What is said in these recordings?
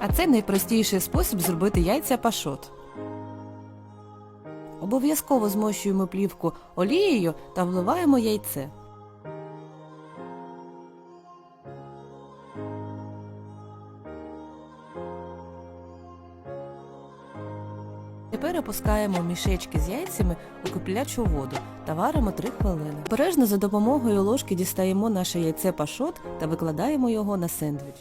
А це найпростіший спосіб зробити яйця пашот. Обов'язково змощуємо плівку олією та вливаємо яйце. Тепер опускаємо мішечки з яйцями у киплячу воду та варимо 3 хвилини. Обережно за допомогою ложки дістаємо наше яйце пашот та викладаємо його на сендвіч.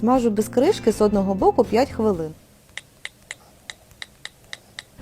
Смажу без кришки з одного боку 5 хвилин.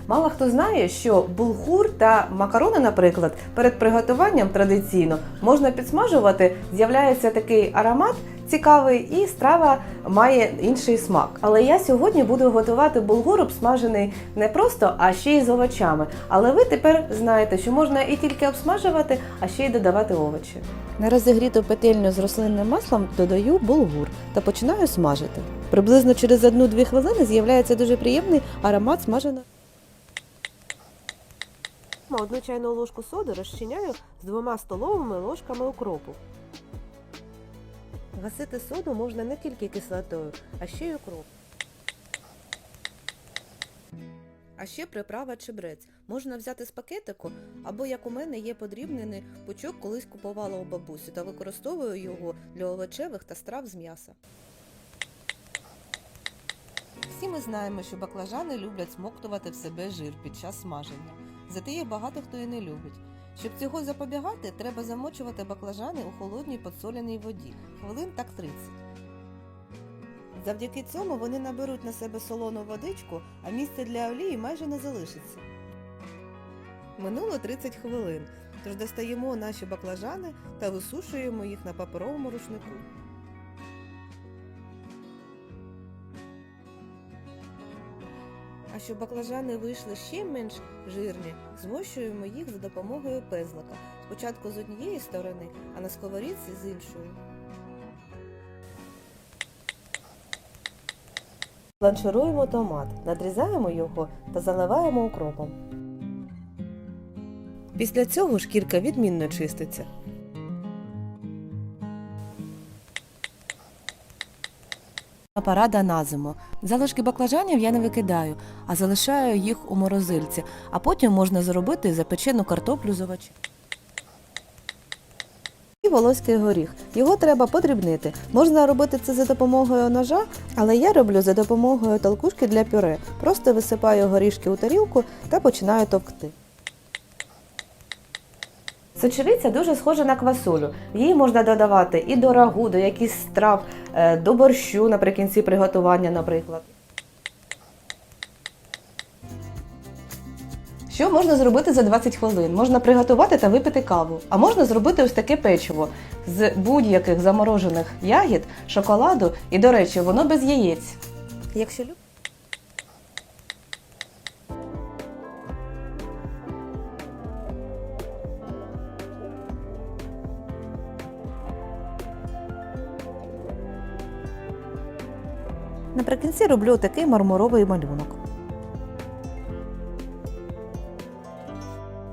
Мало хто знає, що булгур та макарони, наприклад, перед приготуванням традиційно можна підсмажувати, з'являється такий аромат цікавий, і страва має інший смак. Але я сьогодні буду готувати булгур обсмажений не просто, а ще й з овочами. Але ви тепер знаєте, що можна і тільки обсмажувати, а ще й додавати овочі. На розігріту петельню з рослинним маслом додаю булгур та починаю смажити. Приблизно через 1-2 хвилини з'являється дуже приємний аромат смаженого. Одну чайну ложку соди розчиняю з двома столовими ложками укропу. Гасити соду можна не тільки кислотою, а ще й укроп. А ще приправа чебрець. Можна взяти з пакетику, або як у мене є подрібнений пучок, колись купувала у бабусі та використовую його для овочевих та страв з м'яса. Всі ми знаємо, що баклажани люблять смоктувати в себе жир під час смаження. Зате їх багато хто і не любить. Щоб цього запобігати, треба замочувати баклажани у холодній подсоляній воді хвилин так 30. Завдяки цьому вони наберуть на себе солону водичку, а місця для олії майже не залишиться. Минуло 30 хвилин, тож достаємо наші баклажани та висушуємо їх на паперовому рушнику. А щоб баклажани вийшли ще менш жирні, змощуємо їх за допомогою пезлика. Спочатку з однієї сторони, а на сковорідці з іншої. Бланшируємо томат, надрізаємо його та заливаємо укропом. Після цього шкірка відмінно чиститься. Парада на зиму. Залишки баклажанів я не викидаю, а залишаю їх у морозильці, а потім можна зробити запечену картоплю з овочів. І волоський горіх. Його треба подрібнити. Можна робити це за допомогою ножа, але я роблю за допомогою толкушки для пюре. Просто висипаю горішки у тарілку та починаю товкти. Сочевиця дуже схожа на квасолю. Її можна додавати і до рагу, до якихось страв, до борщу наприкінці приготування, наприклад. Що можна зробити за 20 хвилин? Можна приготувати та випити каву. А можна зробити ось таке печиво з будь-яких заморожених ягід, шоколаду і, до речі, воно без яєць. Якщо люб... Наприкінці роблю такий мармуровий малюнок.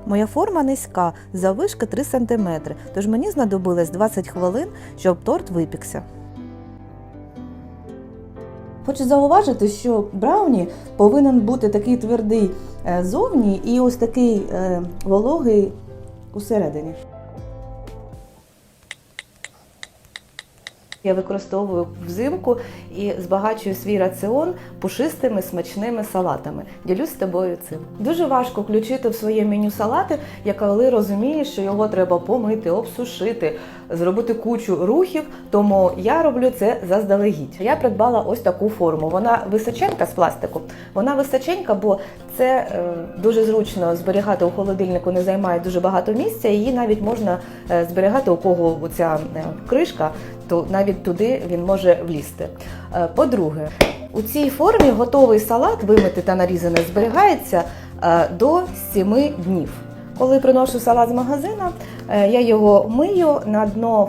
Моя форма низька, заввишки 3 см, тож мені знадобилось 20 хвилин, щоб торт випікся. Хочу зауважити, що брауні повинен бути такий твердий е, зовні і ось такий е, вологий усередині. Я використовую взимку і збагачую свій раціон пушистими смачними салатами. Ділюсь з тобою цим. Дуже важко включити в своє меню салати, як коли розумієш, що його треба помити, обсушити, зробити кучу рухів. Тому я роблю це заздалегідь. Я придбала ось таку форму. Вона височенька з пластику. Вона височенька, бо це е, дуже зручно зберігати у холодильнику, не займає дуже багато місця. Її навіть можна е, зберігати у кого оця е, кришка, то навіть туди він може влізти. Е, По-друге, у цій формі готовий салат, вимитий та нарізаний, зберігається е, до 7 днів. Коли приношу салат з магазина, е, я його мию, на дно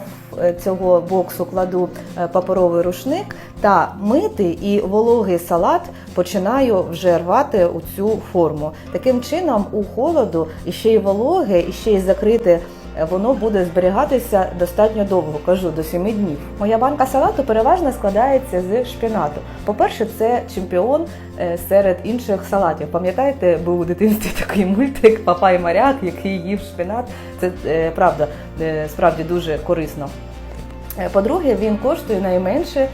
цього боксу кладу паперовий рушник та мити і вологий салат починаю вже рвати у цю форму. Таким чином, у холоду і ще й вологе, і ще й закрите. Е, Воно буде зберігатися достатньо довго, кажу до 7 днів. Моя банка салату переважно складається з шпінату. По-перше, це чемпіон е, серед інших салатів. Пам'ятаєте, був у дитинстві такий мультик Папай моряк, який їв шпінат. Це е, правда, справді дуже корисно. По-друге, він коштує найменше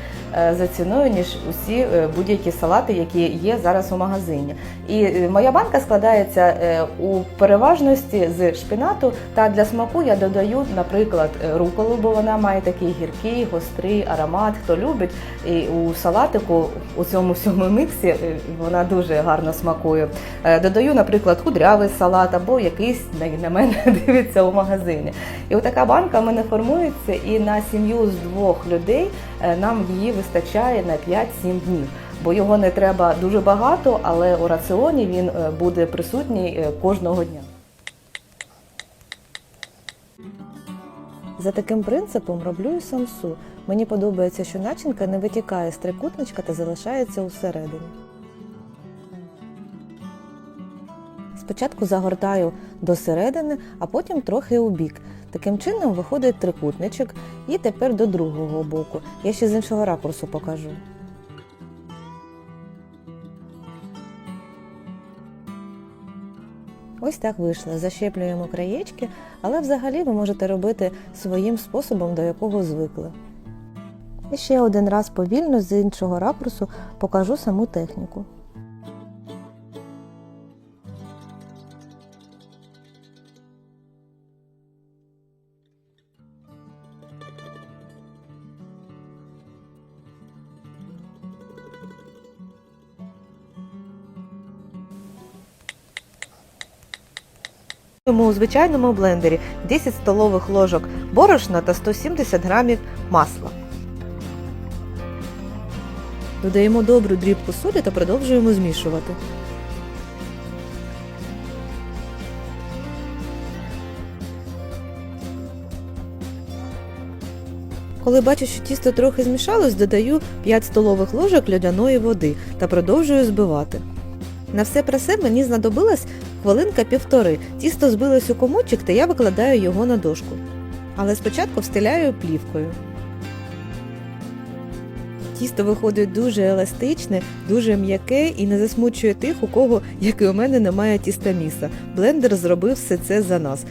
за ціною, ніж усі е, будь-які салати, які є зараз у магазині. І е, моя банка складається е, у переважності з шпінату. Та для смаку я додаю, наприклад, е, руколу, бо вона має такий гіркий, гострий аромат. Хто любить, і у салатику у цьому всьому миксі е, вона дуже гарно смакує. Е, Додаю, наприклад, кудрявий салат або якийсь на- мене дивиться у магазині. І отака банка в мене формується, і на сім'ю з двох людей е, нам її вистачає на 5-7 днів. Бо його не треба дуже багато, але у раціоні він е, буде присутній е, кожного дня. За таким принципом роблю і самсу. Мені подобається, що начинка не витікає з трикутничка та залишається усередині. Спочатку загортаю до середини, а потім трохи у бік. Таким чином виходить трикутничок і тепер до другого боку. Я ще з іншого ракурсу покажу. Ось так вийшло. Защеплюємо краєчки, але взагалі ви можете робити своїм способом, до якого звикли. І ще один раз повільно з іншого ракурсу покажу саму техніку. У звичайному блендері 10 столових ложок борошна та 170 грамів масла. Додаємо добру дрібку солі та продовжуємо змішувати. Коли бачу, що тісто трохи змішалось, додаю 5 столових ложок льодяної води та продовжую збивати. На все про все мені знадобилась хвилинка півтори. Тісто збилось у комочок, та я викладаю його на дошку. Але спочатку встиляю плівкою. Тісто виходить дуже еластичне, дуже м'яке і не засмучує тих, у кого, як і у мене, немає тістоміса. Блендер зробив все це за нас.